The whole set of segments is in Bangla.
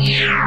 Yeah.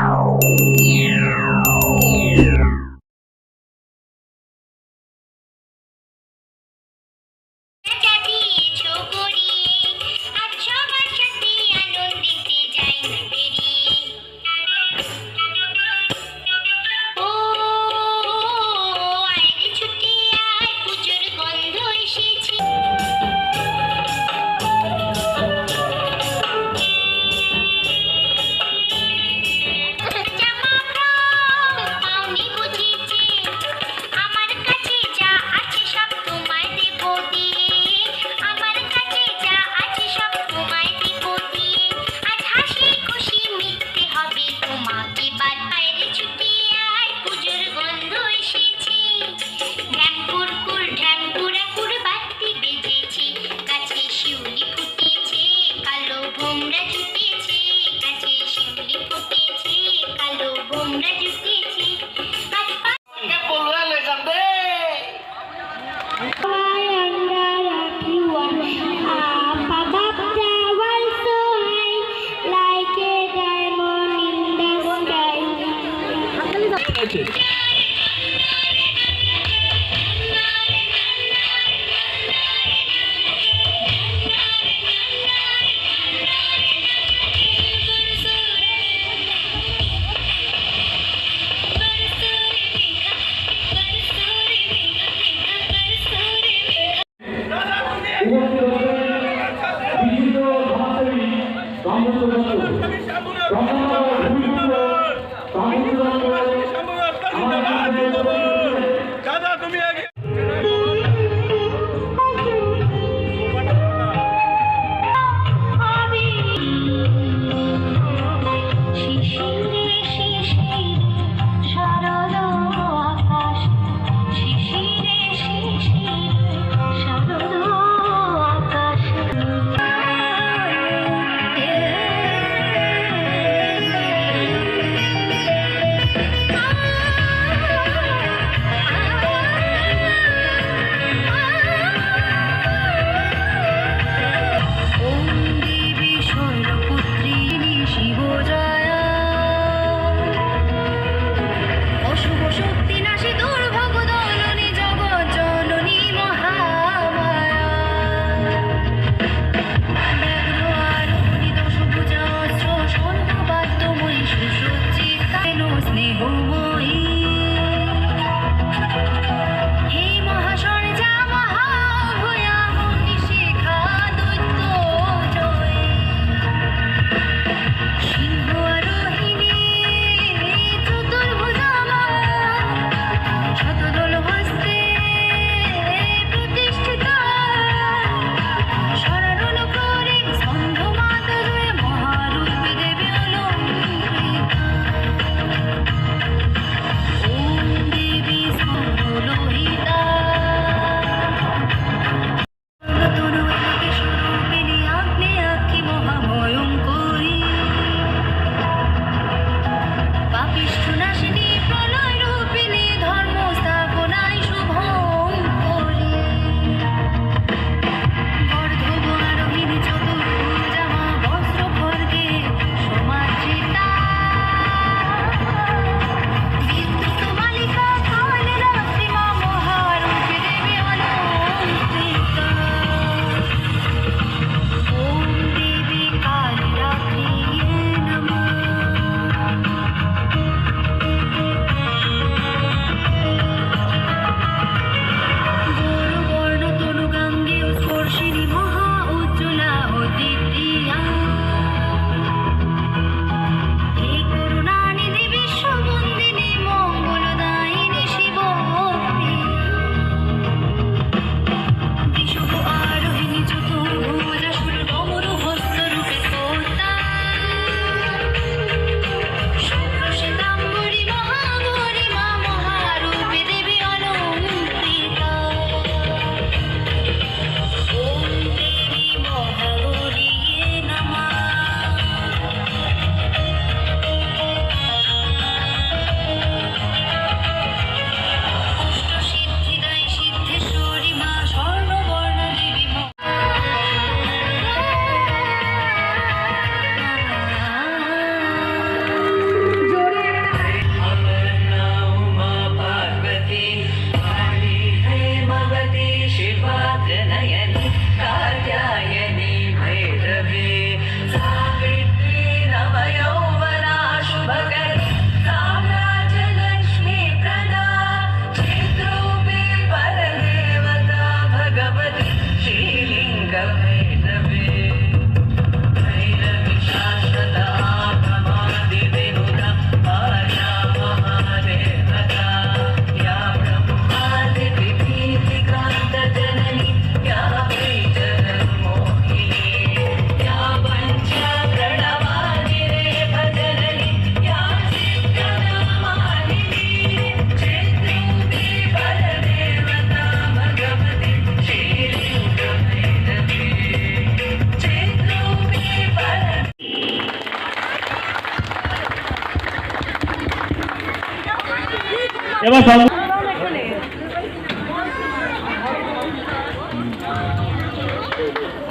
এবার সঙ্গ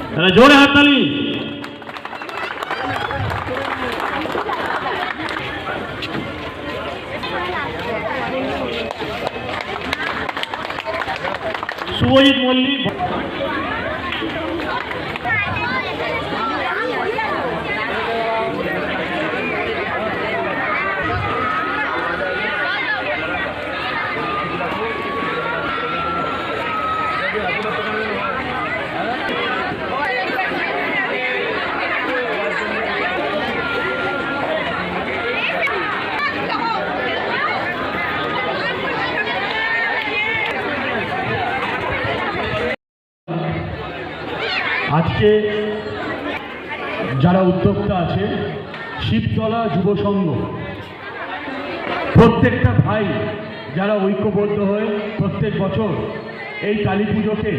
তাহলে জোরে হাততালি শুভজিৎ মল্লিক আজকে যারা উদ্যোক্তা আছে, শিবতলা যুব সংঘ। প্রত্যেকটা ভাই যারা ঐক্যবদ্ধ হয়ে প্রত্যেক বছর এই কালী পুজোকে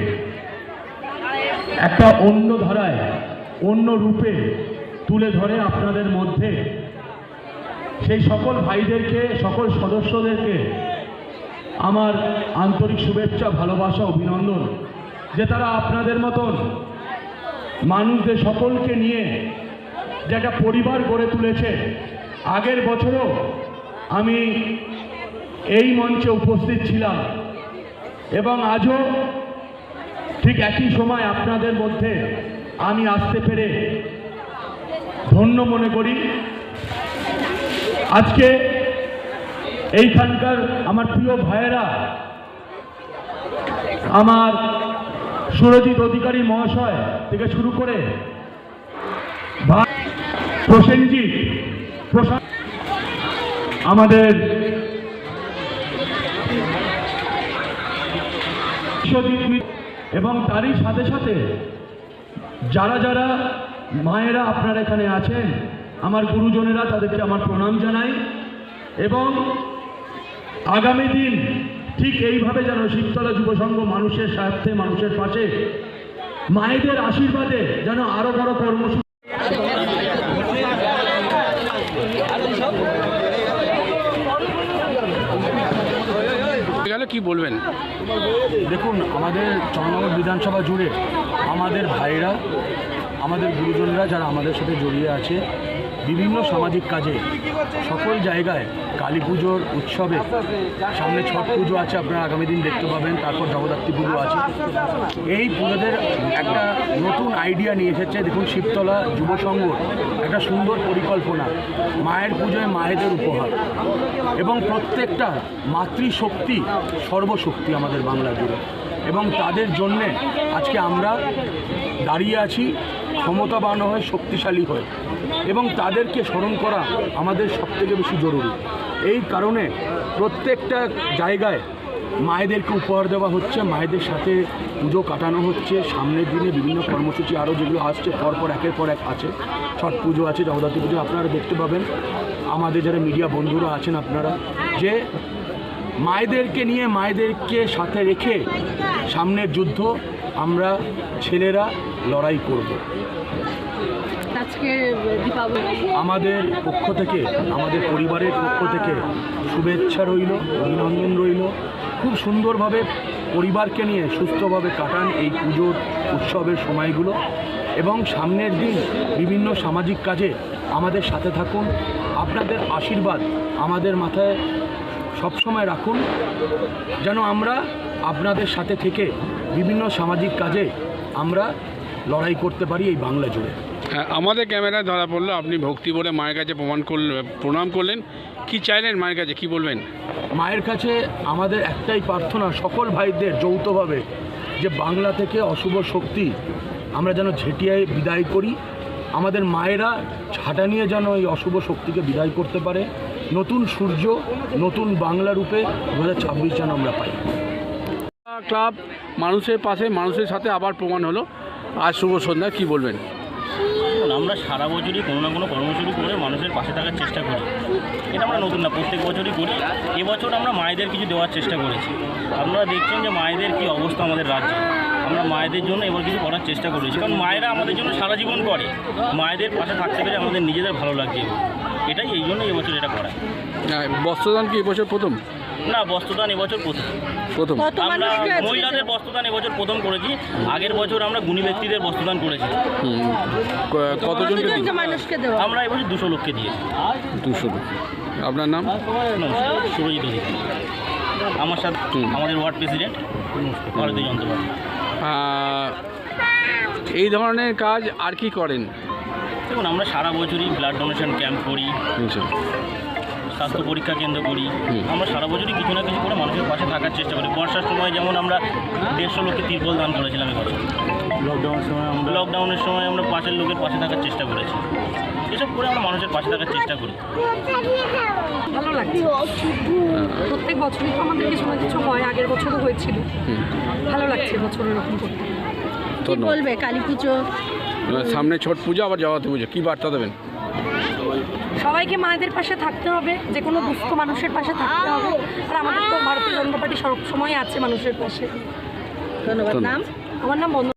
একটা অন্য ধারায়, অন্য রূপে তুলে ধরে আপনাদের মধ্যে, সেই সকল ভাইদেরকে, সকল সদস্যদেরকে আমার আন্তরিক শুভেচ্ছা, ভালোবাসা, অভিনন্দন যে তারা আপনাদের মতন মানুষদের সকলকে নিয়ে যে একটা পরিবার গড়ে তুলেছে। আগের বছরও আমি এই মঞ্চে উপস্থিত ছিলাম এবং আজও ঠিক একই সময় আপনাদের মধ্যে আমি আসতে পেরে ধন্য মনে করি। আজকে এইখানকার আমার প্রিয় ভাইয়েরা, আমার সুরজিৎ অধিকারী মহাশয় থেকে শুরু করে প্রসেনজিৎ প্রশান্ত আমাদের এবং তারই সাথে সাথে যারা যারা মায়েরা আপনারা এখানে আছেন, আমার গুরুজনেরা তাদেরকে আমার প্রণাম জানাই এবং আগামী দিন ঠিক এইভাবে যেন শিবতলা যুব সংঘ মানুষের স্বার্থে মানুষের পাশে মায়েদের আশীর্বাদে যেন আরও বড় কর্মসূচি গেলে কি বলবেন? দেখুন আমাদের চন্দ্রনগর বিধানসভা জুড়ে আমাদের ভাইরা আমাদের গুরুজনরা যারা আমাদের সাথে জড়িয়ে আছে বিভিন্ন সামাজিক কাজে। সকল জায়গায় কালী পুজোর উৎসবে। সামনে ছট পুজো আছে, আপনারা আগামী দিন দেখতে পাবেন, তারপর জগদ্ধাত্রী পুজো আছে। এই পুজোদের একটা নতুন আইডিয়া নিয়ে এসেছে, দেখুন শিবতলা যুব সংঘ। একটা সুন্দর পরিকল্পনা, মায়ের পুজোয় মায়েদের উপহার। এবং প্রত্যেকটা মাতৃশক্তি সর্বশক্তি আমাদের বাংলা জুড়ে। এবং তাদের জন্যে আজকে আমরা দাঁড়িয়ে আছি, ক্ষমতাবান হয়ে, শক্তিশালী হয়ে। এবং তাদেরকে স্মরণ করা আমাদের সবথেকে বেশি জরুরি। এই কারণে প্রত্যেকটা জায়গায় মায়েদেরকে উপহার দেওয়া হচ্ছে, মায়েদের সাথে পুজো কাটানো হচ্ছে। সামনের দিনে বিভিন্ন কর্মসূচি আরও যেগুলো আসছে, পরপর একের পর এক আছে। ছট পুজো আছে, জগদ্ধাত্রী পুজো, আপনারা দেখতে পাবেন। আমাদের যারা মিডিয়া বন্ধুরা আছেন আপনারা, যে মায়েদেরকে নিয়ে, মায়েদেরকে সাথে রেখে সামনের যুদ্ধ আমরা ছেলেরা লড়াই করব। আমাদের পক্ষ থেকে, আমাদের পরিবারের পক্ষ থেকে শুভেচ্ছা রইল, অভিনন্দন রইল। খুব সুন্দরভাবে পরিবারকে নিয়ে সুস্থভাবে কাটান এই পুজোর উৎসবের সময়গুলো। এবং সামনের দিন বিভিন্ন সামাজিক কাজে আমাদের সাথে থাকুন। আপনাদের আশীর্বাদ আমাদের মাথায় সবসময় রাখুন। যেন আমরা আপনাদের সাথে থেকে বিভিন্ন সামাজিক কাজে আমরা লড়াই করতে পারি এই বাংলা জুড়ে। আমাদের ক্যামেরায় ধরা পড়ল আপনি ভক্তি বলে মায়ের কাছে প্রমাণ করলেন প্রণাম করলেন। কি চাইলেন মায়ের কাছে কি বলবেন? মায়ের কাছে আমাদের একটাই প্রার্থনা সকল ভাইদের যৌথভাবে যে বাংলা থেকে অশুভ শক্তি আমরা যেন ঝেঁটিয়ায় বিদায় করি। আমাদের মায়েরা ছাটা নিয়ে যেন এই অশুভ শক্তিকে বিদায় করতে পারে। নতুন সূর্য নতুন বাংলা রূপে দু হাজার ছাব্বিশ যেন আমরা পাই। ক্লাব মানুষের পাশে মানুষের সাথে আবার প্রমাণ হলো। আজ শুভ সন্ধ্যা কী বলবেন? আমরা সারা বছরই কোনো না কোনো কর্মসূচি করে মানুষের পাশে থাকার চেষ্টা করি। এটা আমরা নতুন না প্রত্যেক বছরই করি। এবছর আমরা মায়েদের কিছু দেওয়ার চেষ্টা করেছি। আপনারা দেখছেন যে মায়েদের কি অবস্থা আমাদের রাজ্যে। আমরা মায়েদের জন্য এবার কিছু করার চেষ্টা করেছি। কারণ মায়েরা আমাদের জন্য সারা জীবন করে। মায়েদের পাশে থাকতে পেরে আমাদের নিজেদের ভালো লাগছে। এটাই এই জন্য এবছর এটা করা। হ্যাঁ, বস্ত্রদান কি এবছর প্রথম? না বস্ত্রদান এবছর প্রথম। প্রথম। আমরা মহিলাদের বস্ত্রদান এবছর প্রথম করেছি। আগের বছর আমরা গুণী ব্যক্তিদের বস্ত্রদান করেছি। কতজনকে আমরা এবছর দুশো লোককে দিয়েছি। দুশো আপনার নাম? সুরজিৎ অধিকারী। আমার সাথে আমাদের ওয়ার্ড প্রেসিডেন্ট ভারতীয় জনতা পার্টি। এই ধরনের কাজ আর কি করেন? দেখুন আমরা সারা বছরই ব্লাড ডোনেশন ক্যাম্প করি। স্বাস্থ্য পরীক্ষা কেন্দ্র করি। আমরা সারা বছরই কিছু না কিছু করে মানুষের পাশে থাকার চেষ্টা করি। বর্ষার সময় যেমন আমরা দেড়শো লোককে তিরপল দান করেছিলাম এবছর লকডাউনের সময় আমরা লকডাউনের সময় আমরা পাশের লোকের পাশে থাকার চেষ্টা করেছি। এসব করে আমরা মানুষের পাশে থাকার চেষ্টা করি। ভালো লাগছে। প্রত্যেক বছরই তো আমাদের কিছু না কিছু হয় আগের বছরও হয়েছিল। ভালো লাগছে বছর এরকম করতে। কি বলবে কালী পুজো? সামনে ছট পুজো আবার জগতে পুজো। কী বার্তা দেবেন? সবাইকে মায়েদের পাশে থাকতে হবে যে কোনো দুস্থ মানুষের পাশে থাকতে হবে। আর আমাদের তো ভারতীয় জনতা পার্টি সব সময় আছে মানুষের পাশে। ধন্যবাদ। নাম? আমার নাম বন্ধ